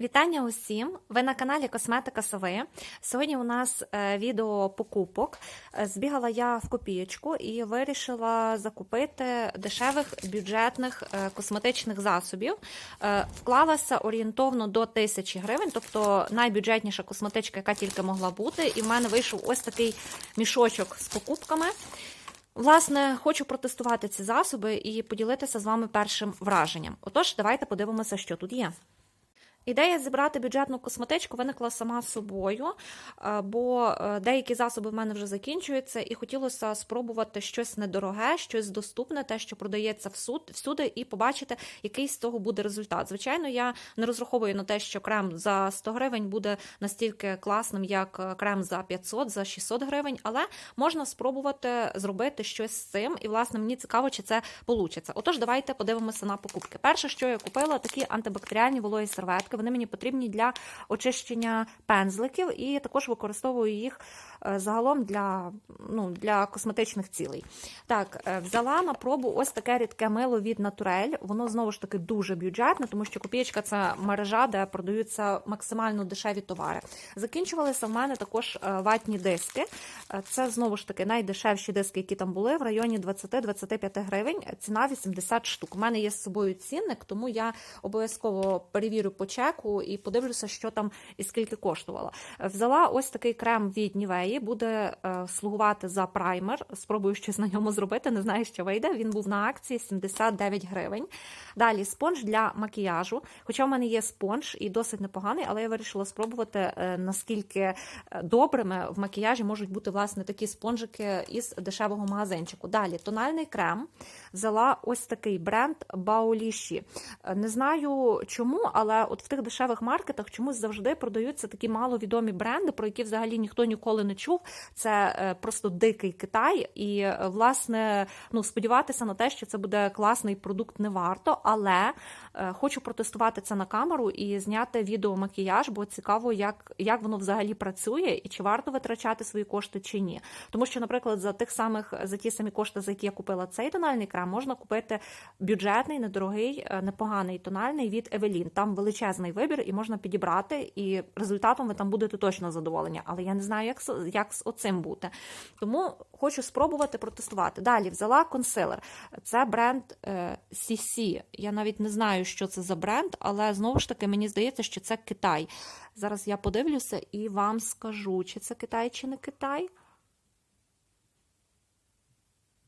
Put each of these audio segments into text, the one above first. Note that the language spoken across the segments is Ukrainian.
Вітання усім! Ви на каналі Косметика Сови. Сьогодні у нас е, відео покупок. Е, Збігала я в копієчку і вирішила закупити дешевих бюджетних е, косметичних засобів. Вклалася орієнтовно до 1000 гривень, тобто найбюджетніша косметичка, яка тільки могла бути. І в мене вийшов ось такий мішочок з покупками. Власне, хочу протестувати ці засоби і поділитися з вами першим враженням. Отож, давайте подивимося, що тут є. Ідея зібрати бюджетну косметичку виникла сама собою, е, бо е, деякі засоби в мене вже закінчуються, і хотілося спробувати щось недороге, щось доступне, те, що продається всюди, і побачити, який з того буде результат. Звичайно, я не розраховую на те, що крем за 100 гривень буде настільки класним, як е, крем за 500, за 600 гривень, але можна спробувати зробити щось з цим. І, власне, мені цікаво, чи це вийде. Отож, давайте подивимося на покупки. Перше, що я купила, такі антибактеріальні вологі серветки. Вони мені потрібні для очищення пензликів, і також використовую їх е, загалом для, ну, для косметичних цілей. Так, е, взяла на пробу ось таке рідке мило від Naturel. Воно знову ж таки дуже бюджетне, тому що копієчка це мережа, де продаються максимально дешеві товари. Закінчувалися в мене також е, ватні диски. Це знову ж таки найдешевші диски, які там були, в районі 20-25 гривень. Ціна 80 штук. У мене є з собою цінник, тому я обов'язково перевірю по чеку і подивлюся, що там і скільки коштувало. Взяла ось такий крем від Нівеї, буде е, слугувати за праймер. Спробую щось на ньому зробити. Не знаю, що вийде. Він був на акції 79 гривень. Далі спонж для макіяжу. Хоча в мене є спонж і досить непоганий, але я вирішила спробувати, е, наскільки е, добрими в макіяжі можуть бути власне такі спонжики із дешевого магазинчику. Далі тональний крем. Взяла ось такий бренд Баоліші. Не знаю чому, але от в тих дешевих маркетах чомусь завжди продаються такі маловідомі бренди, про які взагалі ніхто ніколи не чув. Це е, просто дикий Китай, і е, власне ну сподіватися на те, що це буде класний продукт, не варто. Але хочу протестувати це на камеру і зняти відео макіяж, бо цікаво, як, як воно взагалі працює і чи варто витрачати свої кошти чи ні. Тому що, наприклад, за тих самих за ті самі кошти, за які я купила цей тональний крем, можна купити бюджетний, недорогий, е, непоганий тональний від Evelyn. Там величезний вибір, і можна підібрати, і результатом ви там будете точно задоволені. Але я не знаю, як, як з оцим бути. Тому хочу спробувати протестувати. Далі взяла консилер. Це бренд е, CC. Я навіть не знаю, що це за бренд, але знову ж таки мені здається, що це Китай. Зараз я подивлюся і вам скажу, чи це Китай, чи не Китай.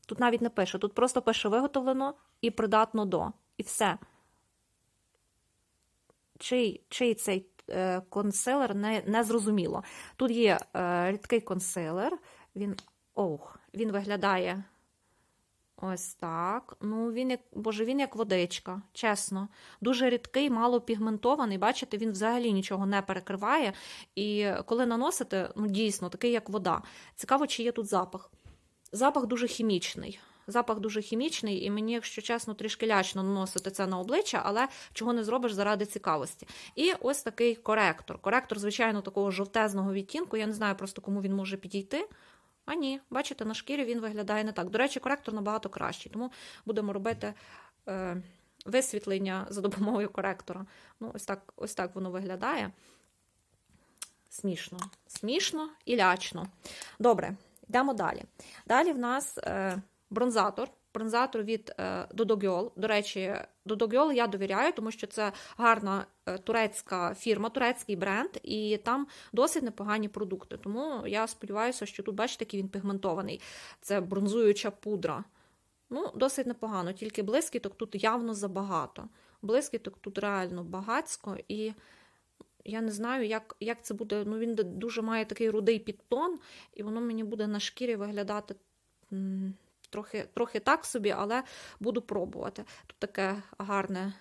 Тут навіть не пише, тут просто пише виготовлено і придатно до. І все. Чий, чий цей е, консилер не, не зрозуміло. Тут є е, рідкий консилер. Він, ох, він виглядає ось так. Ну, він як, боже, він як водичка, чесно. Дуже рідкий, мало пігментований. Бачите, він взагалі нічого не перекриває. І коли наносите, ну дійсно, такий як вода. Цікаво, чи є тут запах. Запах дуже хімічний. Запах дуже хімічний, і мені, якщо чесно, трішки лячно наносити це на обличчя, але чого не зробиш заради цікавості. І ось такий коректор. Коректор, звичайно, такого жовтезного відтінку. Я не знаю просто, кому він може підійти. А ні, бачите, на шкірі він виглядає не так. До речі, коректор набагато кращий, тому будемо робити е, висвітлення за допомогою коректора. Ну, ось так, ось так воно виглядає. Смішно. Смішно і лячно. Добре, йдемо далі. Далі в нас е, бронзатор. Бронзатор від е, До речі, Dodo я довіряю, тому що це гарна е, турецька фірма, турецький бренд, і там досить непогані продукти. Тому я сподіваюся, що тут, бачите, який він пігментований. Це бронзуюча пудра. Ну, досить непогано, тільки блискіток тут явно забагато. Блискіток тут реально багацько, і я не знаю, як, як це буде. Ну, він дуже має такий рудий підтон, і воно мені буде на шкірі виглядати трохи, трохи так собі, але буду пробувати. Тут таке гарне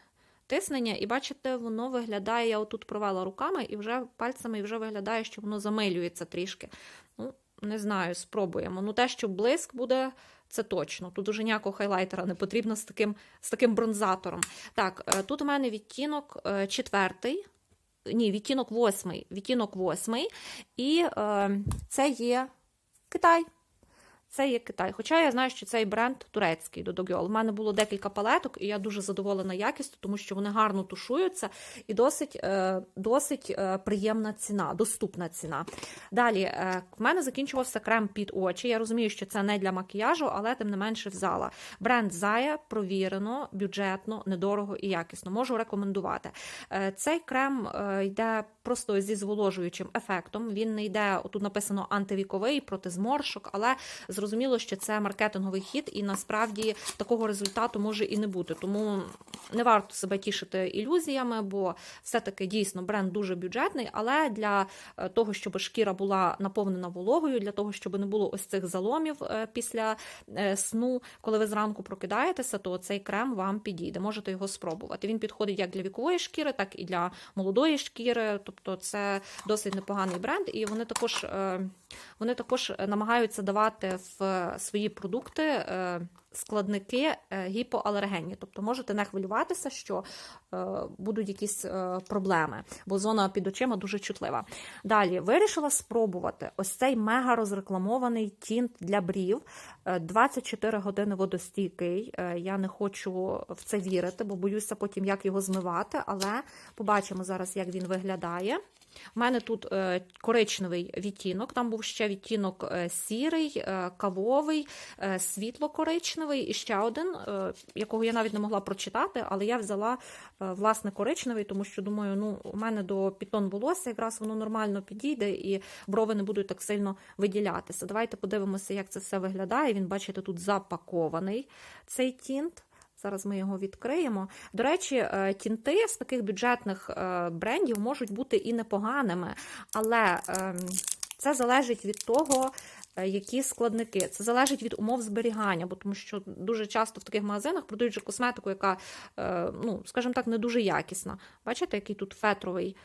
тиснення, і бачите, воно виглядає. Я отут провела руками і вже пальцями і вже виглядає, що воно замилюється трішки. Ну, не знаю, спробуємо. Ну, те, що блиск буде, це точно. Тут уже ніякого хайлайтера не потрібно з таким, з таким бронзатором. Так, е, тут у мене відтінок е, четвертий. Ні, відтінок восьмий. Відтінок восьмий. І е, це є Китай. Це є Китай. Хоча я знаю, що цей бренд турецький до Doggyol. У мене було декілька палеток, і я дуже задоволена якістю, тому що вони гарно тушуються і досить, е, досить е, приємна ціна, доступна ціна. Далі, е, в мене закінчувався крем під очі. Я розумію, що це не для макіяжу, але тим не менше взяла. Бренд Зая провірено, бюджетно, недорого і якісно. Можу рекомендувати. Цей крем йде просто зі зволожуючим ефектом. Він не йде, тут написано антивіковий, проти зморшок, але зрозуміло, що це маркетинговий хід, і насправді такого результату може і не бути. Тому не варто себе тішити ілюзіями, бо все-таки дійсно бренд дуже бюджетний, але для е, того, щоб шкіра була наповнена вологою, для того, щоб не було ось цих заломів е, після е, сну, коли ви зранку прокидаєтеся, то цей крем вам підійде. Можете його спробувати. Він підходить як для вікової шкіри, так і для молодої шкіри. Тобто це досить непоганий бренд, і вони також, вони також намагаються давати в свої продукти. е, Складники е, гіпоалергенні, тобто можете не хвилюватися, що е, будуть якісь е, проблеми, бо зона під очима дуже чутлива. Далі вирішила спробувати ось цей мега розрекламований тінт для брів. Е, 24 години водостійкий. Е, Я не хочу в це вірити, бо боюся потім, як його змивати, але побачимо зараз, як він виглядає. У мене тут е, коричневий відтінок, там був ще відтінок е, сірий, е, кавовий, світло-коричневий і ще один, якого я навіть не могла прочитати, але я взяла власне коричневий, тому що думаю, ну у мене до пітон волосся якраз воно нормально підійде і брови не будуть так сильно виділятися. Давайте подивимося, як це все виглядає. Він, бачите, тут запакований цей тінт. Зараз ми його відкриємо. До речі, е, тінти з таких бюджетних е, брендів можуть бути і непоганими, але ем, це залежить від того, е, які складники. Це залежить від умов зберігання, бо тому що дуже часто в таких магазинах продають же косметику, яка, ну, скажімо так, не дуже якісна. Бачите, який тут фетровий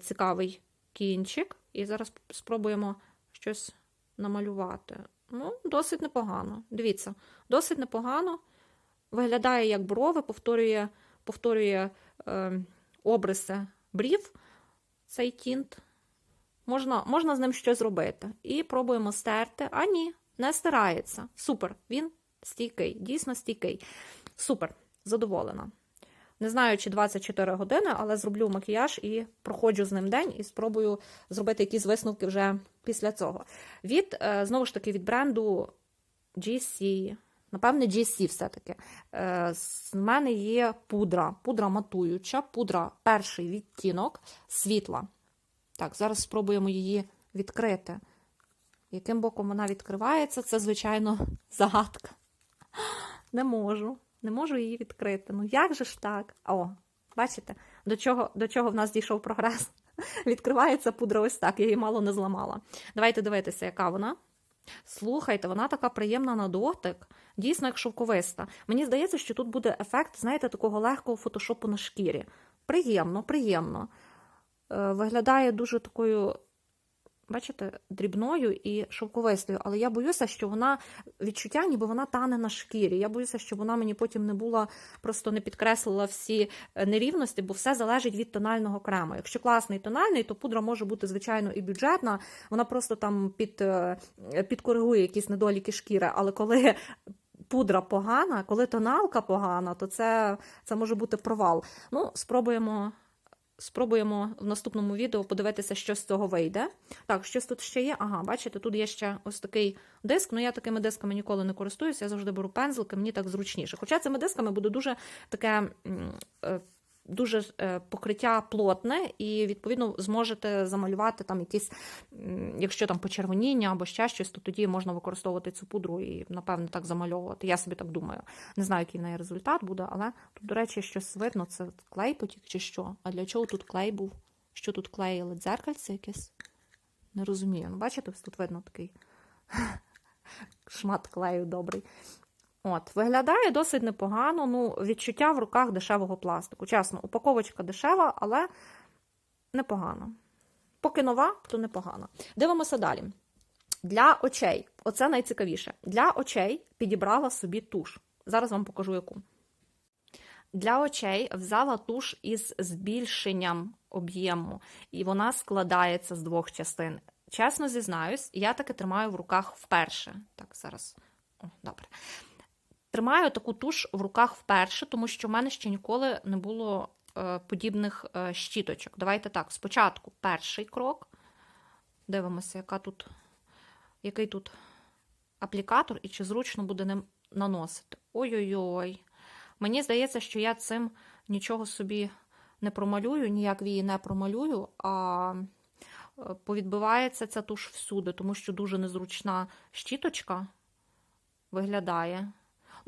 цікавий кінчик. І зараз спробуємо щось намалювати. Ну, досить непогано. Дивіться, досить непогано. Виглядає як брови, повторює, повторює е, обриси брів, цей тінт. Можна, можна з ним щось зробити. І пробуємо стерти. А ні, не стирається. Супер, він стійкий, дійсно стійкий. Супер, задоволена. Не знаю, чи 24 години, але зроблю макіяж і проходжу з ним день і спробую зробити якісь висновки вже після цього. Від, е, знову ж таки, від бренду GC. Напевне, GC все-таки. Е, з мене є пудра, пудра матуюча, пудра перший відтінок світла. Так, зараз спробуємо її відкрити. Яким боком вона відкривається, це, звичайно, загадка. Не можу. Не можу її відкрити. Ну як же ж так? О, бачите, до чого, до чого в нас дійшов прогрес? Відкривається пудра ось так, я її мало не зламала. Давайте дивитися, яка вона. Слухайте, вона така приємна на дотик, дійсно як шовковиста. Мені здається, що тут буде ефект, знаєте, такого легкого фотошопу на шкірі. Приємно, приємно. Е, Виглядає дуже такою, бачите, дрібною і шовковистою, але я боюся, що вона відчуття, ніби вона тане на шкірі. Я боюся, що вона мені потім не була, просто не підкреслила всі е, нерівності, бо все залежить від тонального крему. Якщо класний тональний, то пудра може бути, звичайно, і бюджетна, вона просто там під, е, підкоригує якісь недоліки шкіри, але коли. Пудра погана, коли тоналка погана, то це, це може бути провал. Ну, спробуємо Спробуємо в наступному відео подивитися, що з цього вийде. Так, щось тут ще є. Ага, бачите, тут є ще ось такий диск. Ну я такими дисками ніколи не користуюся, я завжди беру пензлики, мені так зручніше. Хоча цими дисками буде дуже таке. Дуже е, покриття плотне, і, відповідно, зможете замалювати там якісь, якщо там почервоніння або ще щось, то тоді можна використовувати цю пудру і, напевно, так замальовувати. Я собі так думаю. Не знаю, який в неї результат буде, але тут, до речі, щось видно, це клей потік чи що. А для чого тут клей був? Що тут клеїли? Дзеркальце якесь? Не розумію. Ну, бачите, тут видно такий шмат клею добрий. От, виглядає досить непогано. Ну, відчуття в руках дешевого пластику. Чесно, упаковочка дешева, але непогано. Поки нова, то непогано. Дивимося далі. Для очей, оце найцікавіше. Для очей підібрала собі туш. Зараз вам покажу яку. Для очей взяла туш із збільшенням об'єму, і вона складається з двох частин. чесно зізнаюсь, я таки тримаю в руках вперше. Так, зараз. О, добре. Тримаю таку туш в руках вперше, тому що в мене ще ніколи не було е, подібних е, щіточок. Давайте так, спочатку перший крок. Дивимося, яка тут, який тут аплікатор і чи зручно буде ним наносити. Ой-ой-ой. Мені здається, що я цим нічого собі не промалюю, ніяк вії не промалюю, а е, повідбивається ця туш всюди, тому що дуже незручна щіточка виглядає.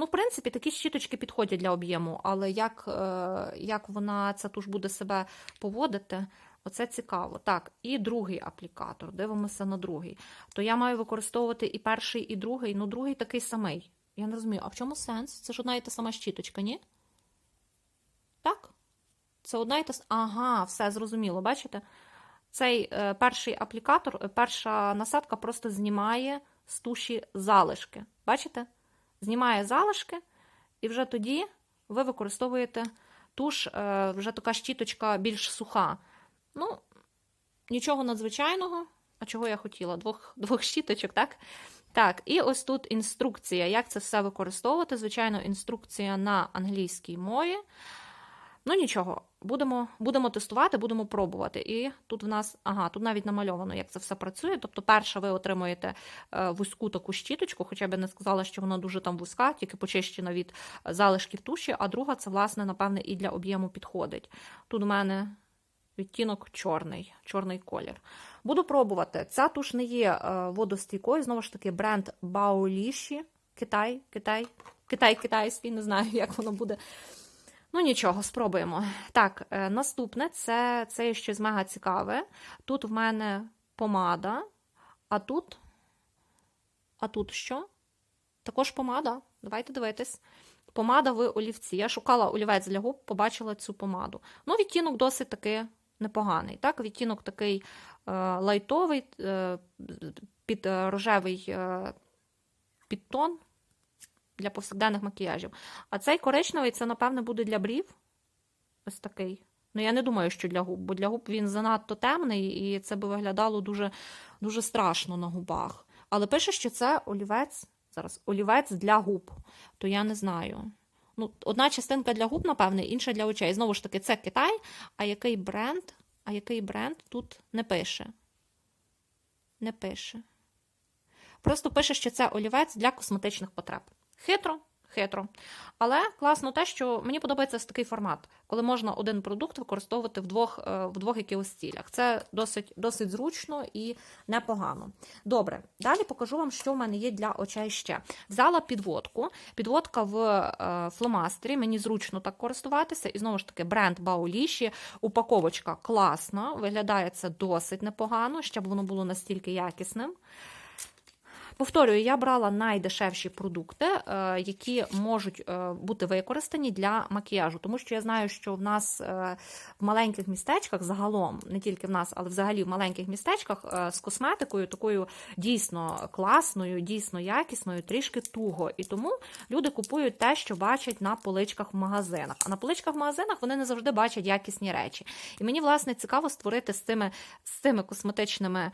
Ну, в принципі, такі щіточки підходять для об'єму, але як, е, як вона ця туш буде себе поводити, оце цікаво. Так, і другий аплікатор. Дивимося на другий. То я маю використовувати і перший, і другий. Ну, другий такий самий. Я не розумію, а в чому сенс? Це ж одна і та сама щіточка, ні? Так? Це одна і та Ага, все зрозуміло, бачите? Цей е, перший аплікатор, е, перша насадка просто знімає з туші залишки. Бачите? Знімає залишки, і вже тоді ви використовуєте туш, е, вже така щіточка більш суха. Ну, нічого надзвичайного. А чого я хотіла? Двох, двох щіточок, так? Так, і ось тут інструкція, як це все використовувати. Звичайно, інструкція на англійській мові. Ну нічого, будемо, будемо тестувати, будемо пробувати. І тут в нас, ага, тут навіть намальовано, як це все працює. Тобто, перше, ви отримуєте е, вузьку таку щіточку, хоча б я не сказала, що вона дуже там вузька, тільки почищена від залишків туші, а друга це, власне, напевне, і для об'єму підходить. Тут у мене відтінок чорний, чорний колір. Буду пробувати. Ця туш не є е, водостійкою. Знову ж таки, бренд Baolishi. Китай, Китай, Китай китайський, не знаю, як воно буде. Ну, нічого, спробуємо. Так, е, наступне це, це щось мега цікаве. Тут в мене помада, а тут. А тут що? Також помада. Давайте дивитись. Помада в олівці. Я шукала олівець для губ, побачила цю помаду. Ну, відтінок досить таки непоганий. Так, відтінок такий е, лайтовий, е, під е, рожевий е, підтон для повсякденних макіяжів. А цей коричневий це, напевне, буде для брів. Ось такий. Ну, я не думаю, що для губ, бо для губ він занадто темний, і це би виглядало дуже, дуже страшно на губах. Але пише, що це олівець. Зараз олівець для губ. То я не знаю. Ну, одна частинка для губ, напевне, інша для очей. Знову ж таки, це Китай, а який бренд? А який бренд тут не пише. Не пише. Просто пише, що це олівець для косметичних потреб. Хитро, хитро. Але класно те, що мені подобається такий формат, коли можна один продукт використовувати в двох, е, в двох якихось цілях. Це досить, досить зручно і непогано. Добре, далі покажу вам, що в мене є для очей ще. Взяла підводку. Підводка в е, фломастері, мені зручно так користуватися. І знову ж таки, бренд Baolishi. Упаковочка класна, виглядає це досить непогано, щоб воно було настільки якісним. Повторюю, я брала найдешевші продукти, е, які можуть е, бути використані для макіяжу, тому що я знаю, що в нас е, в маленьких містечках загалом, не тільки в нас, але взагалі в маленьких містечках з косметикою такою дійсно класною, дійсно якісною, трішки туго. І тому люди купують те, що бачать на поличках в магазинах. А на поличках в магазинах вони не завжди бачать якісні речі. І мені, власне, цікаво створити з цими, з цими косметичними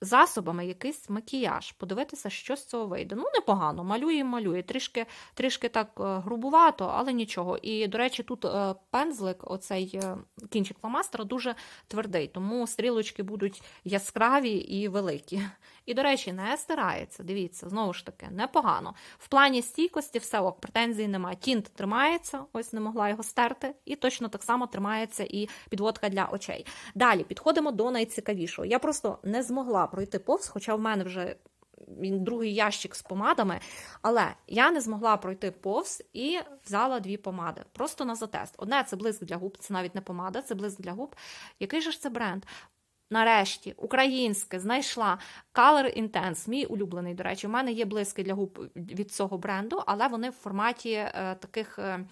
засобами якийсь макіяж, подивитися, що з цього вийде. Ну, непогано, малює, малює. Трішки трішки так е, грубувато, але нічого. І, до речі, тут е, пензлик, оцей е, кінчик фломастера, дуже твердий, тому стрілочки будуть яскраві і великі. І, до речі, не стирається. Дивіться, знову ж таки, непогано. В плані стійкості все ок, претензій немає. Тінт тримається, ось не могла його стерти, і точно так само тримається і підводка для очей. Далі підходимо до найцікавішого. Я просто не змогла пройти повз, хоча в мене вже другий ящик з помадами, але я не змогла пройти повз і взяла дві помади. Просто на затест. Одне це блиск для губ, це навіть не помада, це блиск для губ. Який же ж це бренд? Нарешті, українське, знайшла Color Intense, мій улюблений, до речі. У мене є блиски для губ від цього бренду, але вони в форматі е, таких е,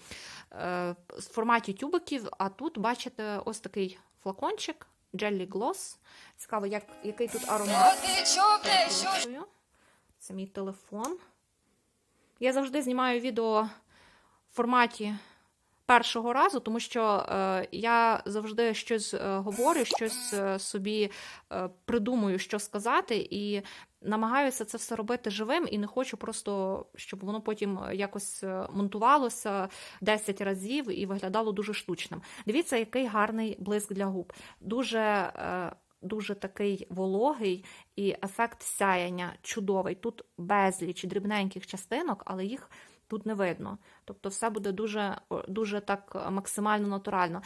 е, в форматі тюбиків. А тут, бачите, ось такий флакончик Jelly Gloss. Цікаво, як, який тут аромат. Це мій телефон. Я завжди знімаю відео в форматі першого разу, тому що е, я завжди щось е, говорю, щось е, собі е, придумую, що сказати, і намагаюся це все робити живим, і не хочу просто, щоб воно потім якось е, монтувалося 10 разів і виглядало дуже штучним. Дивіться, який гарний блиск для губ. Дуже. Е, Дуже такий вологий і ефект сяяння чудовий. Тут безліч дрібненьких частинок, але їх тут не видно. Тобто, все буде дуже, дуже так максимально натурально.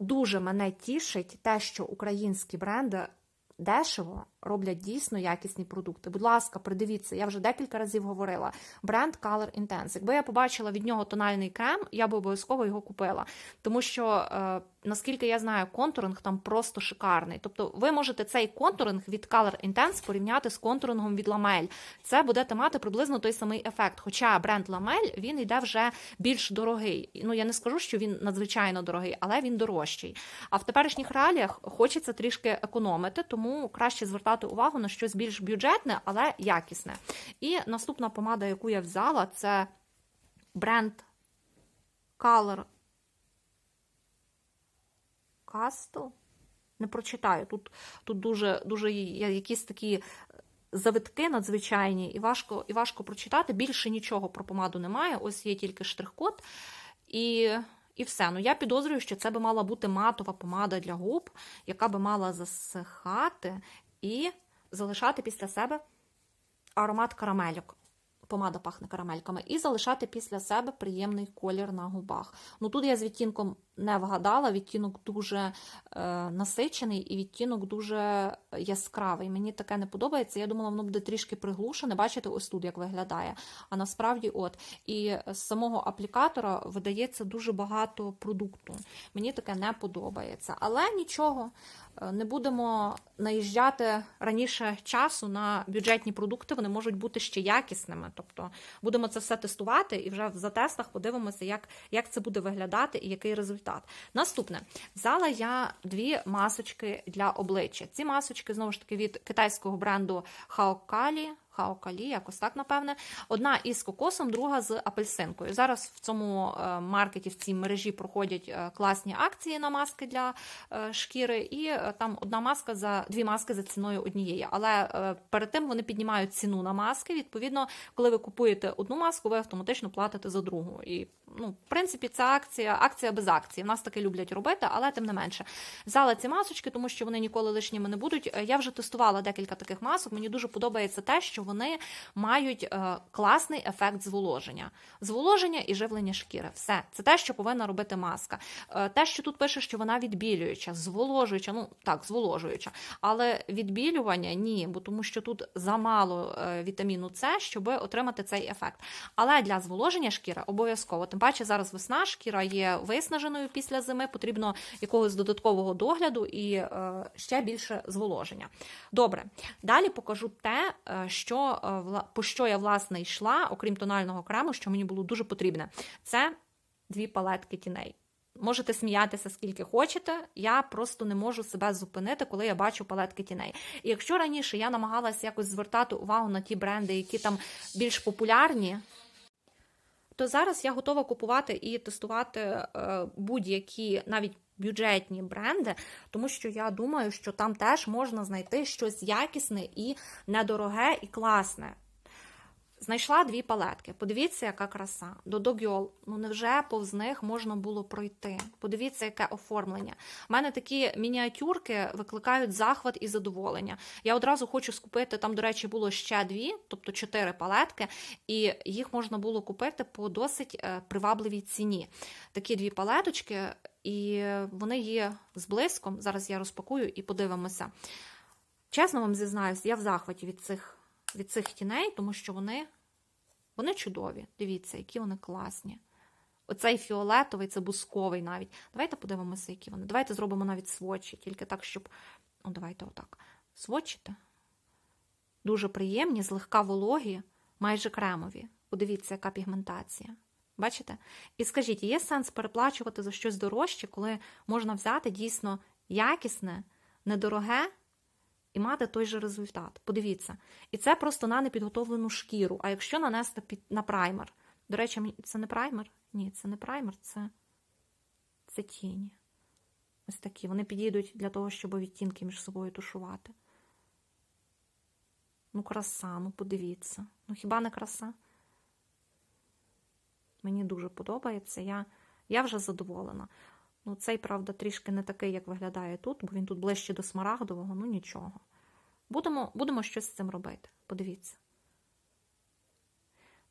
Дуже мене тішить те, що українські бренди дешево роблять дійсно якісні продукти. Будь ласка, придивіться, я вже декілька разів говорила. Бренд Color Intense. Якби я побачила від нього тональний крем, я би обов'язково його купила. Тому що, е, наскільки я знаю, контуринг там просто шикарний. Тобто, ви можете цей контуринг від Color Intense порівняти з контурингом від Lamel. Це будете мати приблизно той самий ефект. Хоча бренд Lamel, він йде вже більш дорогий. Ну я не скажу, що він надзвичайно дорогий, але він дорожчий. А в теперішніх реаліях хочеться трішки економити, тому краще звертати увагу на щось більш бюджетне, але якісне. І наступна помада, яку я взяла, це бренд Color Castle. Не прочитаю. Тут, тут дуже, дуже якісь такі завитки надзвичайні, і важко, і важко прочитати. Більше нічого про помаду немає. Ось є тільки штрих-код. І і все. Ну, я підозрюю, що це би мала бути матова помада для губ, яка би мала засихати і залишати після себе аромат карамельок. Помада пахне карамельками, і залишати після себе приємний колір на губах. Ну тут я з відтінком не вгадала, відтінок дуже е, насичений і відтінок дуже яскравий. Мені таке не подобається. Я думала, воно буде трішки приглушене. Бачите, ось тут як виглядає. А насправді, от. І з самого аплікатора видається дуже багато продукту. Мені таке не подобається. Але нічого, е, не будемо наїжджати раніше часу на бюджетні продукти, вони можуть бути ще якісними. Тобто будемо це все тестувати і вже в затестах подивимося, як, як це буде виглядати і який результат результат. Наступне, взяла я дві масочки для обличчя. Ці масочки, знову ж таки, від китайського бренду Хаокалі. Хаокалі, якось так, напевне. Одна із кокосом, друга з апельсинкою. Зараз в цьому е, маркеті, в цій мережі проходять е, класні акції на маски для е, шкіри, і там одна маска за дві маски за ціною однієї. Але перед тим вони піднімають ціну на маски. Відповідно, коли ви купуєте одну маску, ви автоматично платите за другу. І, ну, в принципі, ця акція, акція без акції. В нас таке люблять робити, але тим не менше. Взяла ці масочки, тому що вони ніколи лишніми не будуть. Я вже тестувала декілька таких масок. Мені дуже подобається те, що вони мають е, класний ефект зволоження. Зволоження і живлення шкіри. Все, це те, що повинна робити маска. Е, те, що тут пише, що вона відбілююча, зволожуюча, ну так, зволожуюча, але відбілювання ні, бо тому що тут замало е, вітаміну С, щоб отримати цей ефект. Але для зволоження шкіри обов'язково, тим паче зараз весна, шкіра є виснаженою після зими, потрібно якогось додаткового догляду і ще більше зволоження. Добре, далі покажу те, що що, по що я, власне, йшла, окрім тонального крему, що мені було дуже потрібне, це дві палетки тіней. Можете сміятися скільки хочете, я просто не можу себе зупинити, коли я бачу палетки тіней. І якщо раніше я намагалася якось звертати увагу на ті бренди, які там більш популярні, то зараз я готова купувати і тестувати е, будь-які навіть бюджетні бренди, тому що я думаю, що там теж можна знайти щось якісне і недороге, і класне. Знайшла дві палетки. Подивіться, яка краса. До Догьол. Ну невже повз них можна було пройти? Подивіться, яке оформлення. У мене такі мініатюрки викликають захват і задоволення. Я одразу хочу скупити. Там, до речі, було ще дві, тобто чотири палетки, і їх можна було купити по досить е, привабливій ціні. Такі дві палеточки, і вони є з блиском. Зараз я розпакую і подивимося. Чесно вам зізнаюсь, я в захваті від цих від цих тіней, тому що вони вони чудові. Дивіться, які вони класні. Оцей фіолетовий, це бусковий навіть. Давайте подивимося, які вони. Давайте зробимо навіть свочі, тільки так, щоб. Ну, давайте отак. Свочите. Дуже приємні, злегка вологі, майже кремові. Подивіться, яка пігментація. Бачите? І скажіть, є сенс переплачувати за щось дорожче, коли можна взяти дійсно якісне, недороге і мати той же результат. Подивіться. І це просто на непідготовлену шкіру. А якщо нанести під, на праймер, до речі, це не праймер? Ні, це не праймер, це Це тіні. Ось такі. Вони підійдуть для того, щоб відтінки між собою тушувати. Ну, краса, ну подивіться. Ну, хіба не краса? Мені дуже подобається. Я, я вже задоволена. Ну, цей, правда, трішки не такий, як виглядає тут, бо він тут ближче до смарагдового, ну нічого. Будемо, будемо щось з цим робити. Подивіться.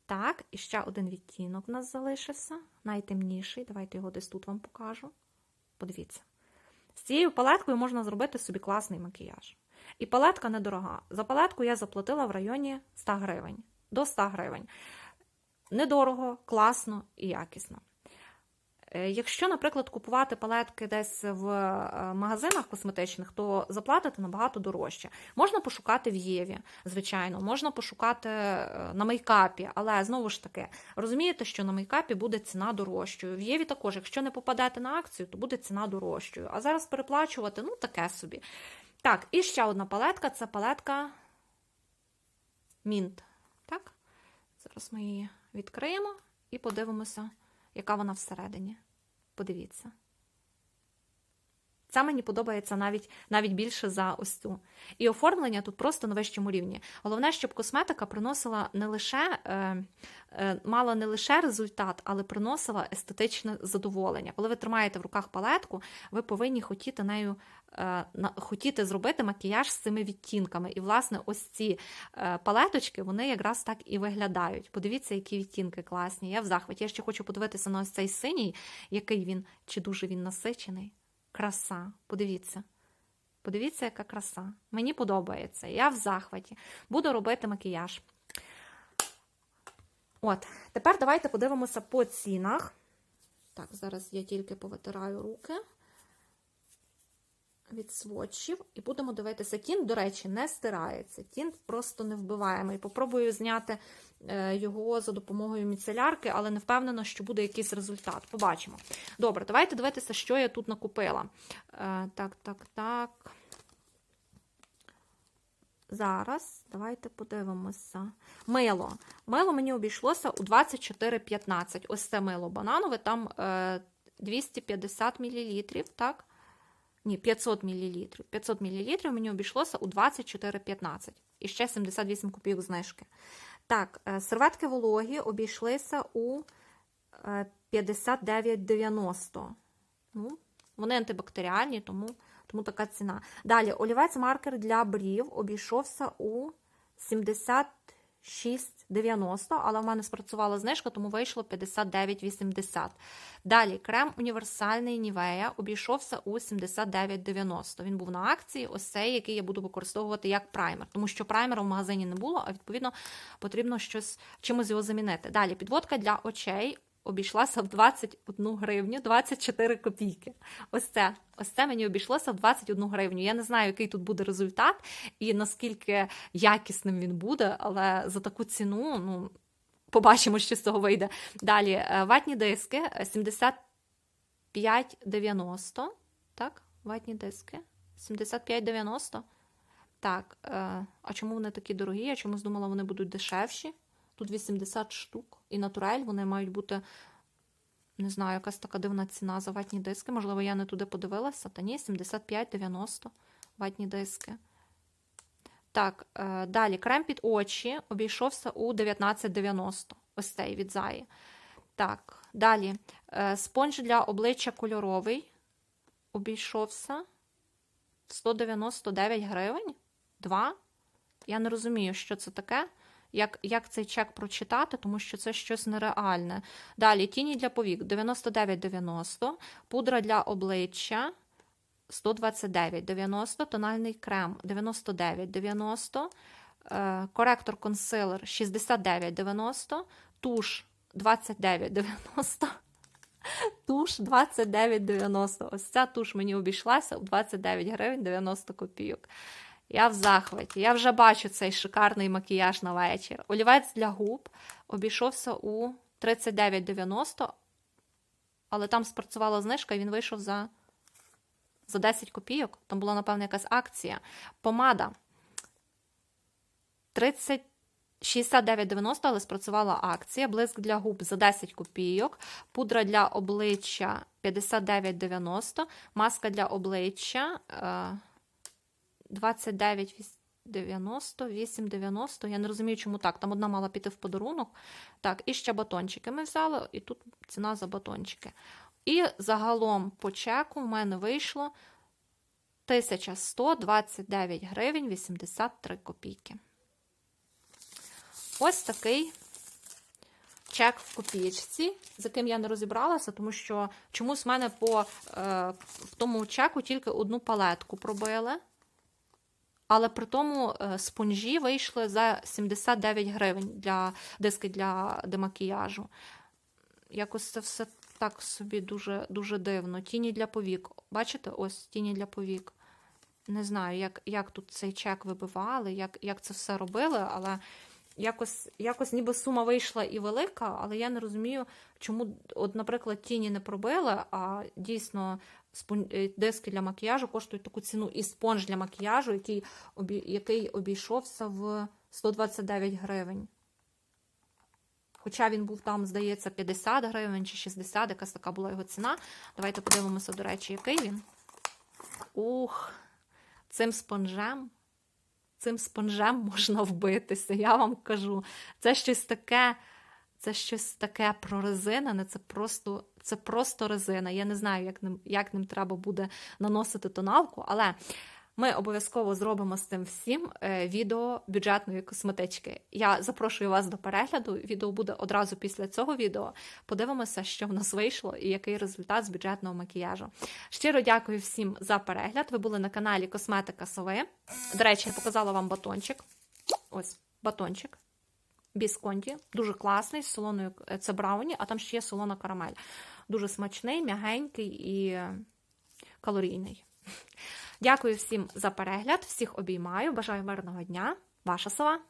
Так, і ще один відтінок у нас залишився. Найтемніший. Давайте його десь тут вам покажу. Подивіться. З цією палеткою можна зробити собі класний макіяж. І палетка недорога. За палетку я заплатила в районі 100 гривень. До 100 гривень. Недорого, класно і якісно. Е, Якщо, наприклад, купувати палетки десь в е, магазинах косметичних, то заплатити набагато дорожче. Можна пошукати в Єві, звичайно, можна пошукати е, на мейкапі, але знову ж таки, розумієте, що на мейкапі буде ціна дорожчою. В Єві також, якщо не попадете на акцію, то буде ціна дорожчою. А зараз переплачувати, ну таке собі. Так, і ще одна палетка це палетка Мінт. Так? Зараз ми її відкриємо і подивимося, яка вона всередині. Подивіться. Це мені подобається навіть навіть більше за ось цю. І оформлення тут просто на вищому рівні. Головне, щоб косметика приносила не лише е, е, мала не лише результат, але приносила естетичне задоволення. Коли ви тримаєте в руках палетку, ви повинні хотіти нею хотіти зробити макіяж з цими відтінками. І, власне, ось ці е, палеточки вони якраз так і виглядають. Подивіться, які відтінки класні. Я в захваті. Я ще хочу подивитися на ось цей синій, який він, чи дуже він насичений. Краса, подивіться. Подивіться, яка краса. Мені подобається. Я в захваті. Буду робити макіяж. От, тепер давайте подивимося по цінах. Так, зараз я тільки повитираю руки від сводчів. І будемо дивитися. Тінт, до речі, не стирається. Тінт просто не вбиваємий. Попробую зняти е, його за допомогою міцелярки, але не впевнена, що буде якийсь результат. Побачимо. Добре, давайте дивитися, що я тут накупила. Е, Так, так, так. Зараз давайте подивимося. Мило. Мило мені обійшлося у 24,15. Ось це мило бананове, там е, 250 мл, так? Ні, 500 мл. 500 мл мені обійшлося у 24,15. І ще 78 копійок знижки. Так, е, серветки вологі обійшлися у е, 59,90. Ну, вони антибактеріальні, тому, тому така ціна. Далі, олівець маркер для брів обійшовся у 76,90, але в мене спрацювала знижка, тому вийшло 59,80. Далі, крем універсальний Нівея обійшовся у 79,90. Він був на акції, ось цей, який я буду використовувати як праймер, тому що праймера в магазині не було, а відповідно потрібно щось чимось його замінити. Далі, підводка для очей обійшлася в 21 гривню 24 копійки. Ось це ось це мені обійшлося в 21 гривню. Я не знаю, який тут буде результат і наскільки якісним він буде, але за таку ціну, ну, побачимо, що з цього вийде. Далі е, ватні диски 75,90. Так, ватні диски. 75,90. Так, е, а чому вони такі дорогі? Я чомусь думала, вони будуть дешевші. Тут 80 штук. І натурель вони мають бути, не знаю, якась така дивна ціна за ватні диски. Можливо, я не туди подивилася. Та ні, 75,90 ватні диски. Так, е, далі крем під очі обійшовся у 19,90. Ось цей від Заї. Так, далі е, спонж для обличчя кольоровий обійшовся 199 гривень. Два. Я не розумію, що це таке як як цей чек прочитати, тому що це щось нереальне. Далі тіні для повік 99,90, пудра для обличчя 129,90, тональний крем 99,90, е, коректор консилер 69,90, туш 29,90. Туш 29,90. Ось ця туш мені обійшлася у 29 гривень 90 копійок. Я в захваті. Я вже бачу цей шикарний макіяж на вечір. Олівець для губ обійшовся у 39,90, але там спрацювала знижка, і він вийшов за за 10 копійок. Там була, напевно, якась акція. Помада 30. 69,90, але спрацювала акція. Блиск для губ за 10 копійок. Пудра для обличчя 59,90. Маска для обличчя е, 29,90, 8,90. Я не розумію, чому так. Там одна мала піти в подарунок. Так, і ще батончики ми взяли, і тут ціна за батончики. І загалом по чеку в мене вийшло 1129 гривень 83 копійки. Ось такий чек в копієчці, з яким я не розібралася, тому що чомусь в мене по е, в тому чеку тільки одну палетку пробили. Але при тому е, спонжі вийшли за 79 гривень для диски для демакіяжу. Якось це все так собі дуже, дуже дивно. Тіні для повік. Бачите, ось тіні для повік. Не знаю, як, як тут цей чек вибивали, як, як це все робили, але якось, якось ніби сума вийшла і велика, але я не розумію, чому, от, наприклад, тіні не пробили, а дійсно е, диски для макіяжу коштують таку ціну і спонж для макіяжу, який, який обійшовся в 129 гривень. Хоча він був там, здається, 50 гривень чи 60, якась така була його ціна. Давайте подивимося, до речі, який він. Ух, цим спонжем. Цим спонжем можна вбитися, я вам кажу. Це щось таке, це щось таке прорезинене, це просто, це просто резина. Я не знаю, як ним, як ним треба буде наносити тоналку, але ми обов'язково зробимо з цим всім е, відео бюджетної косметички. Я запрошую вас до перегляду. Відео буде одразу після цього відео. Подивимося, що в нас вийшло і який результат з бюджетного макіяжу. Щиро дякую всім за перегляд. Ви були на каналі Косметика Сови. До речі, я показала вам батончик. Ось батончик. Бісконті, дуже класний, з солоною е, це брауні, а там ще є солона карамель. Дуже смачний, м'ягенький і калорійний. Дякую всім за перегляд, всіх обіймаю. Бажаю мирного дня. Ваша сова.